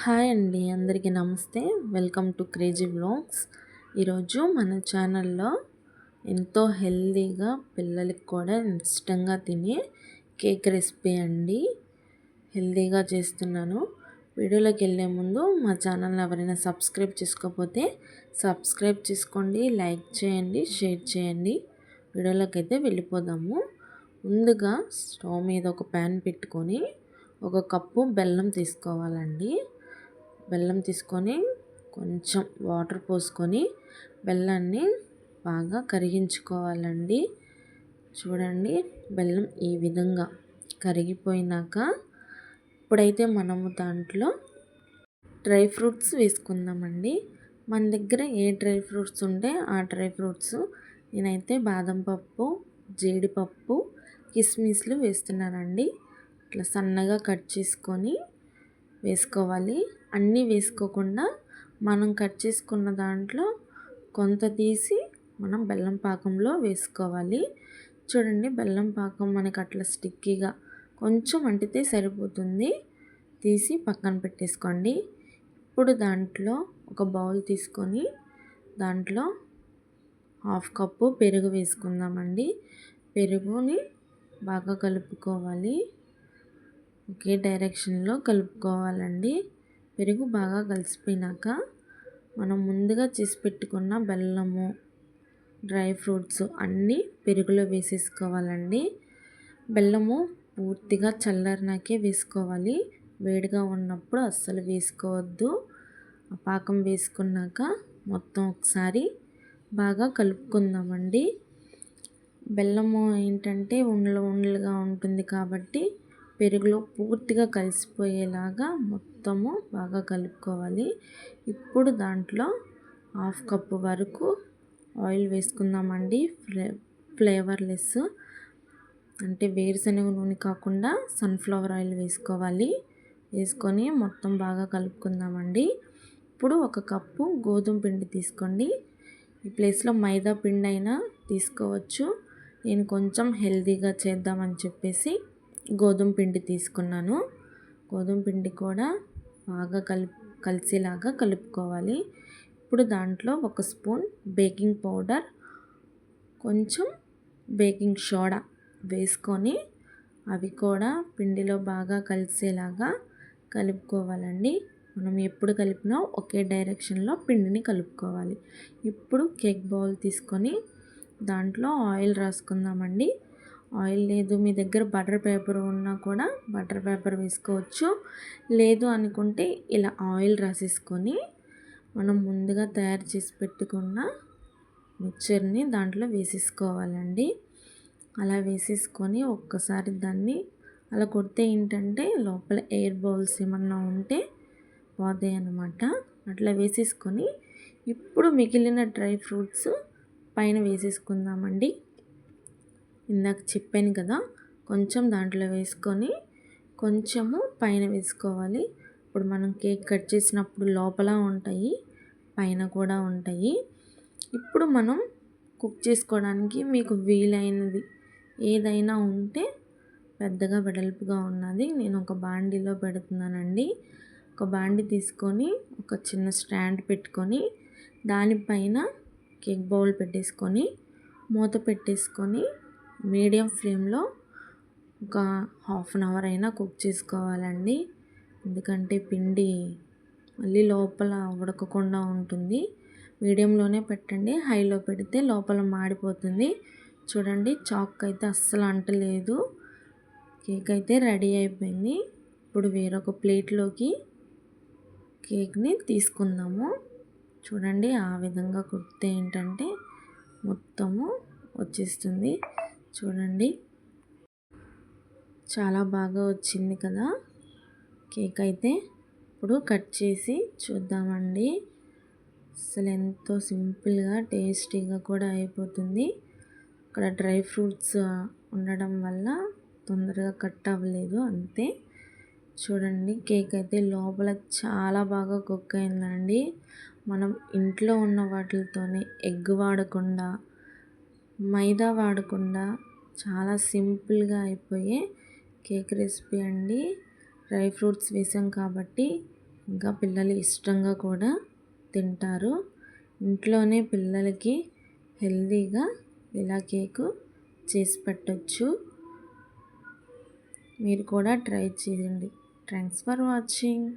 Hi అండి అందరికీ నమస్తే. వెల్కమ్ టు క్రేజీ బ్లాగ్స్ ఈరోజు మన ఛానల్లో ఎంతో హెల్తీగా పిల్లలకి కూడా ఇష్టంగా తినే కేక్ రెసిపీ అండి. హెల్దీగా చేస్తున్నాను. వీడియోలోకి వెళ్ళే ముందు మా ఛానల్ని ఎవరైనా సబ్స్క్రైబ్ చేసుకోకపోతే సబ్స్క్రైబ్ చేసుకోండి లైక్ చేయండి షేర్ చేయండి. వీడియోలోకి అయితే వెళ్ళిపోదాము. ముందుగా స్టవ్ మీద ఒక ప్యాన్ పెట్టుకొని ఒక కప్పు బెల్లం తీసుకోవాలండి. బెల్లం తీసుకొని కొంచెం వాటర్ పోసుకొని బెల్లాన్ని బాగా కరిగించుకోవాలండి. చూడండి బెల్లం ఈ విధంగా కరిగిపోయినాక ఇప్పుడైతే మనము దాంట్లో డ్రై ఫ్రూట్స్ వేసుకుందామండి. మన దగ్గర ఏ డ్రై ఫ్రూట్స్ ఉంటే ఆ డ్రై ఫ్రూట్స్ నేనైతే బాదం పప్పు జీడిపప్పు కిస్మిస్లు వేస్తున్నానండి. ఇట్లా సన్నగా కట్ చేసుకొని వేసుకోవాలి. అన్నీ వేసుకోకుండా మనం కట్ చేసుకున్న దాంట్లో కొంత తీసి మనం బెల్లం పాకంలో వేసుకోవాలి. చూడండి బెల్లం పాకం మనకి అట్లా స్టిక్కీగా కొంచెం అంటితే సరిపోతుంది. తీసి పక్కన పెట్టేసుకోండి. ఇప్పుడు దాంట్లో ఒక బౌల్ తీసుకొని దాంట్లో హాఫ్ కప్పు పెరుగు వేసుకుందామండి. పెరుగుని బాగా కలుపుకోవాలి. ఒకే డైరెక్షన్లో కలుపుకోవాలండి. పెరుగు బాగా కలిసిపోయినాక మనం ముందుగా చేసి పెట్టుకున్న బెల్లము డ్రై ఫ్రూట్స్ అన్నీ పెరుగులో వేసేసుకోవాలండి. బెల్లము పూర్తిగా చల్లారినాకే వేసుకోవాలి. వేడిగా ఉన్నప్పుడు అస్సలు వేసుకోవద్దు. ఆ పాకం వేసుకున్నాక మొత్తం ఒకసారి బాగా కలుపుకుందామండి. బెల్లము ఏంటంటే ఉండలు ఉండలుగా ఉంటుంది కాబట్టి పెరుగులో పూర్తిగా కలిసిపోయేలాగా మొత్తము బాగా కలుపుకోవాలి. ఇప్పుడు దాంట్లో హాఫ్ కప్పు వరకు ఆయిల్ వేసుకుందామండి. ఫ్లే ఫ్లేవర్లెస్. అంటే వేరుశనగ నూనె కాకుండా సన్ఫ్లవర్ ఆయిల్ వేసుకోవాలి. వేసుకొని మొత్తం బాగా కలుపుకుందామండి. ఇప్పుడు ఒక కప్పు గోధుమ పిండి తీసుకోండి. ఈ ప్లేస్లో మైదా పిండి అయినా తీసుకోవచ్చు. నేను కొంచెం హెల్దీగా చేద్దామని చెప్పేసి గోధుమ పిండి తీసుకున్నాను. గోధుమ పిండి కూడా బాగా కలి కలిసేలాగా కలుపుకోవాలి. ఇప్పుడు దాంట్లో ఒక స్పూన్ బేకింగ్ పౌడర్ కొంచెం బేకింగ్ సోడా వేసుకొని అవి కూడా పిండిలో బాగా కలిసేలాగా కలుపుకోవాలండి. మనం ఎప్పుడు కలిపినా ఒకే డైరెక్షన్లో పిండిని కలుపుకోవాలి. ఇప్పుడు కేక్ బౌల్ తీసుకొని దాంట్లో ఆయిల్ రాసుకుందామండి. ఆయిల్ లేదు మీ దగ్గర బటర్ పేపర్ ఉన్నా కూడా బటర్ పేపర్ వేసుకోవచ్చు. లేదు అనుకుంటే ఇలా ఆయిల్ రాసేసుకొని మనం ముందుగా తయారు చేసి పెట్టుకున్న మిక్చర్ని దాంట్లో వేసేసుకోవాలండి. అలా వేసేసుకొని ఒక్కసారి దాన్ని అలా కొడితే ఏంటంటే లోపల ఎయిర్ బౌల్స్ ఏమన్నా ఉంటే పోతాయి అన్నమాట అట్లా వేసేసుకొని ఇప్పుడు మిగిలిన డ్రై ఫ్రూట్స్ పైన వేసేసుకుందామండి. ఇందాక చెప్పాను కదా కొంచెం దాంట్లో వేసుకొని కొంచెము పైన వేసుకోవాలి. ఇప్పుడు మనం కేక్ కట్ చేసినప్పుడు లోపల ఉంటాయి పైన కూడా ఉంటాయి. ఇప్పుడు మనం కుక్ చేసుకోవడానికి మీకు వీలైనది ఏదైనా ఉంటే పెద్దగా వెడల్పుగా ఉన్నది. నేను ఒక బాండీలో పెడుతున్నానండి. ఒక బాండి తీసుకొని ఒక చిన్న స్టాండ్ పెట్టుకొని దానిపైన కేక్ బౌల్ పెట్టేసుకొని మూత పెట్టేసుకొని మీడియం ఫ్లేమ్లో ఒక హాఫ్ అన్ అవర్ అయినా కుక్ చేసుకోవాలండి. ఎందుకంటే పిండి మళ్ళీ లోపల ఉడకకుండా ఉంటుంది. మీడియంలోనే పెట్టండి. హైలో పెడితే లోపల మాడిపోతుంది. చూడండి చాక్ అయితే అస్సలు అంటలేదు. కేక్ అయితే రెడీ అయిపోయింది. ఇప్పుడు వేరొక ప్లేట్లోకి కేక్ని తీసుకుందాము. చూడండి ఆ విధంగా కుడితే ఏంటంటే మొత్తము వచ్చేస్తుంది. చూడండి. చాలా బాగా వచ్చింది కదా. కేక్ అయితే ఇప్పుడు కట్ చేసి చూద్దామండి. అసలు ఎంతో సింపుల్గా టేస్టీగా కూడా అయిపోతుంది. ఇక్కడ డ్రై ఫ్రూట్స్ ఉండడం వల్ల తొందరగా కట్ అవ్వలేదు అంతే. చూడండి కేక్ అయితే లోపల చాలా బాగా కుక్ అయిందండి. మనం ఇంట్లో ఉన్న వాటితోనే ఎగ్ వాడకుండా మైదా వాడకుండా చాలా సింపుల్గా అయిపోయే కేక్ రెసిపీ అండి. డ్రై ఫ్రూట్స్ వేసాం కాబట్టి ఇంకా పిల్లలు ఇష్టంగా కూడా తింటారు. ఇంట్లోనే పిల్లలకి హెల్తీగా ఇలా కేకు చేసి పెట్టచ్చు. మీరు కూడా ట్రై చేయండి. Thanks for watching.